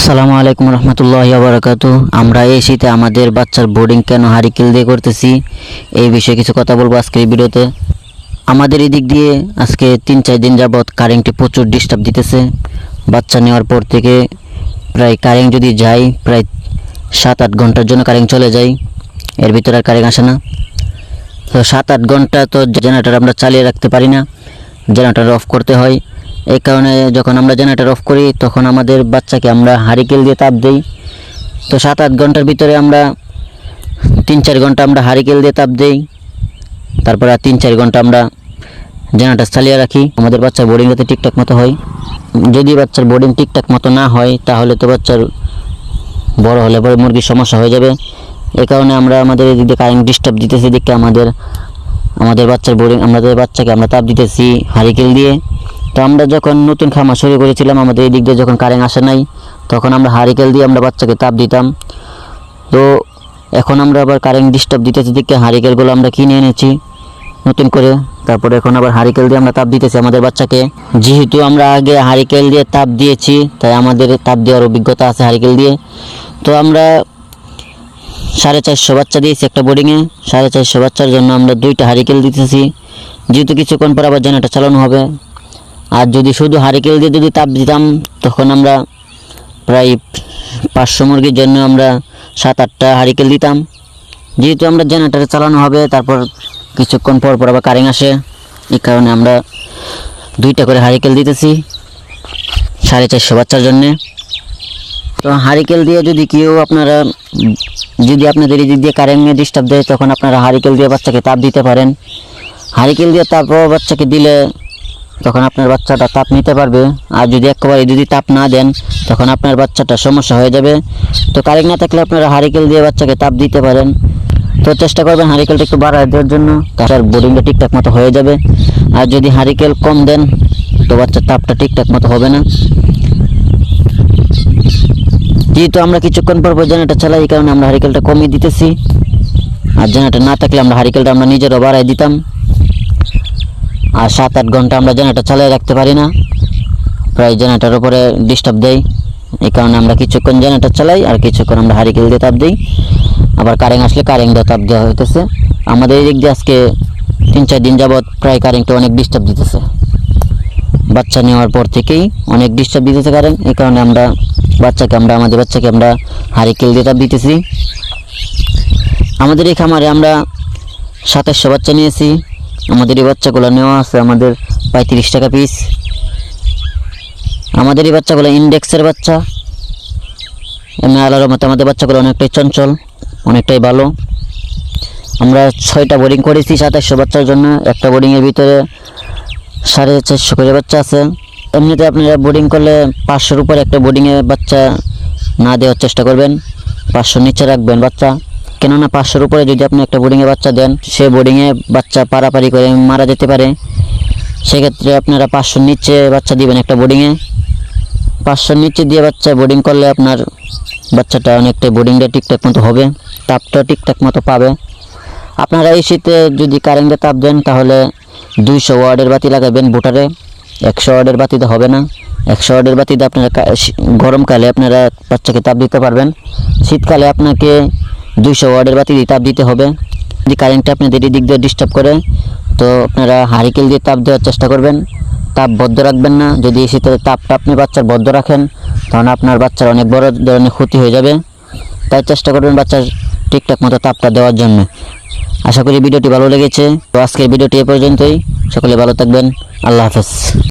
আসসালামু আলাইকুম রহমতুল্লাহ বারাকাতু আমরা এই শীতে আমাদের বাচ্চার বোর্ডিং কেন হারিকেল দিয়ে করতেছি, এই বিষয়ে কিছু কথা বলব আজকে এই ভিডিওতে। আমাদের এদিক দিয়ে আজকে তিন চার দিন যাবৎ কারেন্টে প্রচুর ডিস্টার্ব দিতেছে। বাচ্চা নেওয়ার পর থেকে প্রায় কারেন্ট যদি যায়, প্রায় সাত আট ঘণ্টার জন্য কারেন্ট চলে যায়। এর ভিতরে আর কারেন্ট আসে না। তো সাত আট ঘণ্টা তো জেনারেটার আমরা চালিয়ে রাখতে পারি না। জেনারেটার অফ করতে হয়। এই কারণে যখন আমরা জেনারেটর অফ করি, তখন আমাদের বাচ্চাকে আমরা হারিকেল দিয়ে তাপ দিই। তো সাত আট ঘণ্টার ভিতরে আমরা তিন চার ঘণ্টা আমরা হারিকেল দিয়ে তাপ দিই। তারপরে তিন চার ঘণ্টা আমরা জেনারেটর চালিয়ে রাখি। আমাদের বাচ্চার বোর্ডিং যাতে ঠিকঠাক মতো হয়। যদি বাচ্চার বোর্ডিং ঠিকঠাক মতো না হয়, তাহলে তো বাচ্চার বড় হলে পরে মুরগির সমস্যা হয়ে যাবে। এই কারণে আমরা আমাদের এদিক কারেন্ট ডিস্টার্ব দিতেছি দিকে আমাদের আমাদের বাচ্চার বোর্ডিং আমাদের বাচ্চাকে আমরা তাপ দিতেছি হারিকেল দিয়ে। তো আমরা যখন নতুন খামার শুরু করেছিলাম, আমাদের এই দিক দিয়ে যখন কারেন্ট আসে নাই, তখন আমরা হারিকেল দিয়ে আমরা বাচ্চাকে তাপ দিতাম। তো এখন আমরা আবার কারেন্ট ডিস্টার্ব দিতেছি দিকে হারিকেলগুলো আমরা কিনে এনেছি নতুন করে। তারপরে এখন আবার হারিকেল দিয়ে আমরা তাপ দিতেছি আমাদের বাচ্চাকে। যেহেতু আমরা আগে হারিকেল দিয়ে তাপ দিয়েছি, তাই আমাদের তাপ দেওয়ার অভিজ্ঞতা আছে হারিকেল দিয়ে। তো আমরা সাড়ে চারশো বাচ্চা দিয়েছি একটা বোর্ডিংয়ে সাড়ে চারশো বাচ্চার জন্য আমরা দুইটা হারিকেল দিতেছি। যেহেতু কিছুক্ষণ পর আবার জেনারেটর চালানো হবে। আর যদি শুধু হারিকেল দিয়ে যদি তাপ দিতাম, তখন আমরা প্রায় পাঁচশো মুরগির জন্য আমরা সাত, আটটা হারিকেল দিতাম। যেহেতু আমরা জেনারেটারে চালানো হবে, তারপর কিছুক্ষণ পর পর আবার কারেন্ট আসে। এই কারণে আমরা দুইটা করে হারিকেল দিতেছি, সাড়ে চারশো বাচ্চার জন্যে। তো হারিকেল দিয়ে যদি কেউ আপনারা, যদি আপনাদের এই দিক দিয়ে কারেন্টে ডিস্টার্ব দেয়, তখন আপনারা হারিকেল দিয়ে বাচ্চাকে তাপ দিতে পারেন। হারিকেল দিয়ে তাপ বাচ্চাকে দিলে তখন আপনার বাচ্চাটা তাপ নিতে পারবে। আর যদি একেবারে যদি তাপ না দেন, তখন আপনার বাচ্চাটা সমস্যা হয়ে যাবে। তো কারেন্ট না থাকলে আপনারা হারিকেল দিয়ে বাচ্চাকে তাপ দিতে পারেন। তো চেষ্টা করবেন হারিকেলটা একটু বাড়ায় দেওয়ার জন্য। তার বোর্ডিংটা ঠিকঠাক মতো হয়ে যাবে। আর যদি হারিকেল কম দেন, তো বাচ্চার তাপটা ঠিকঠাক মতো হবে না। যেহেতু আমরা কিছুক্ষণ পর পর জেনারেটর চালাই, এই কারণে আমরা হারিকেলটা কমিয়ে দিতেছি। আর জেনারেটর না থাকলে আমরা হারিকেলটা আমরা নিজেরও বাড়াই দিতাম। আর সাত আট ঘণ্টা আমরা জেনারেটর চালিয়ে রাখতে পারি না। প্রায় জেনারেটার উপরে ডিস্টার্ব দেয় এই কারণে আমরা কিছুক্ষণ জেনারেটর চালাই আর কিছুক্ষণ আমরা হারিকেল দিয়ে তাপ দিই। আবার কারেন্ট আসলে কারেন্ট দিয়ে তাপ দেওয়া হইতেছে। আমাদের এই দিক দিয়ে আজকে তিন চার দিন যাবৎ প্রায় কারেন্টটা অনেক ডিস্টার্ব দিতেছে। বাচ্চা নেওয়ার পর থেকেই অনেক ডিস্টার্ব দিতেছে কারেন্ট এই কারণে আমরা বাচ্চাকে আমরা, আমাদের বাচ্চাকে আমরা হারিকেল দিয়ে তাপ দিতেছি। আমাদের এই খামারে আমরা সাতাশশো বাচ্চা নিয়েছি। আমাদের এই বাচ্চাগুলো নেওয়া আছে আমাদের পঁয়ত্রিশ টাকা পিস আমাদের এই বাচ্চাগুলো ইন্ডেক্সের বাচ্চা। এমনি আলার মতো আমাদের বাচ্চাগুলো অনেকটাই চঞ্চল, অনেকটাই ভালো। আমরা ছয়টা বোর্ডিং করেছি সাতাশশো বাচ্চার জন্য। একটা বোর্ডিংয়ের ভিতরে সাড়ে চারশো করে বাচ্চা আছে। এমনিতে আপনারা বোর্ডিং করলে পাঁচশোর উপরে একটা বোর্ডিংয়ে বাচ্চা না দেওয়ার চেষ্টা করবেন। পাঁচশো নিচে রাখবেন বাচ্চা। কেননা পাঁচশোর উপরে যদি আপনি একটা বোর্ডিংয়ে বাচ্চা দেন, সে বোর্ডিংয়ে বাচ্চা পারাপারি করে মারা যেতে পারে। সেক্ষেত্রে আপনারা পাঁচশোর নিচে বাচ্চা দিবেন একটা বোর্ডিংয়ে পাঁচশোর নিচে দিয়ে বাচ্চা বোর্ডিং করলে আপনার বাচ্চাটা অনেকটাই বোর্ডিংটা ঠিকঠাক মতো হবে তাপটা ঠিকঠাক মতো পাবে। আপনারা এই শীতে যদি কারেন্টে তাপ দেন, তাহলে দুইশো ওয়ার্ডের বাতি লাগাবেন বুটারে একশো ওয়ার্ডের বাতিতে হবে না। একশো ওয়ার্ডের বাতিতে আপনারা গরমকালে আপনারা বাচ্চাকে তাপ দিতে পারবেন। শীতকালে আপনাকে দুইশো ওয়ার্ডের বাতি দিয়ে তাপ দিতে হবে। যদি কারেন্টটা আপনাদের এই দিক দিয়ে ডিস্টার্ব করে, তো আপনারা হারিকেল দিয়ে তাপ দেওয়ার চেষ্টা করবেন। তাপ বদ্ধ রাখবেন না। যদি এই শীতে তাপটা আপনি বাচ্চার বদ্ধ রাখেন তাহলে আপনার বাচ্চার অনেক বড় ধরনের ক্ষতি হয়ে যাবে। তাই চেষ্টা করবেন বাচ্চার ঠিকঠাক মতো তাপটা দেওয়ার জন্য। আশা করি ভিডিওটি ভালো লেগেছে। তো আজকের ভিডিওটি এ পর্যন্তই। সকলে ভালো থাকবেন। আল্লাহ হাফেজ।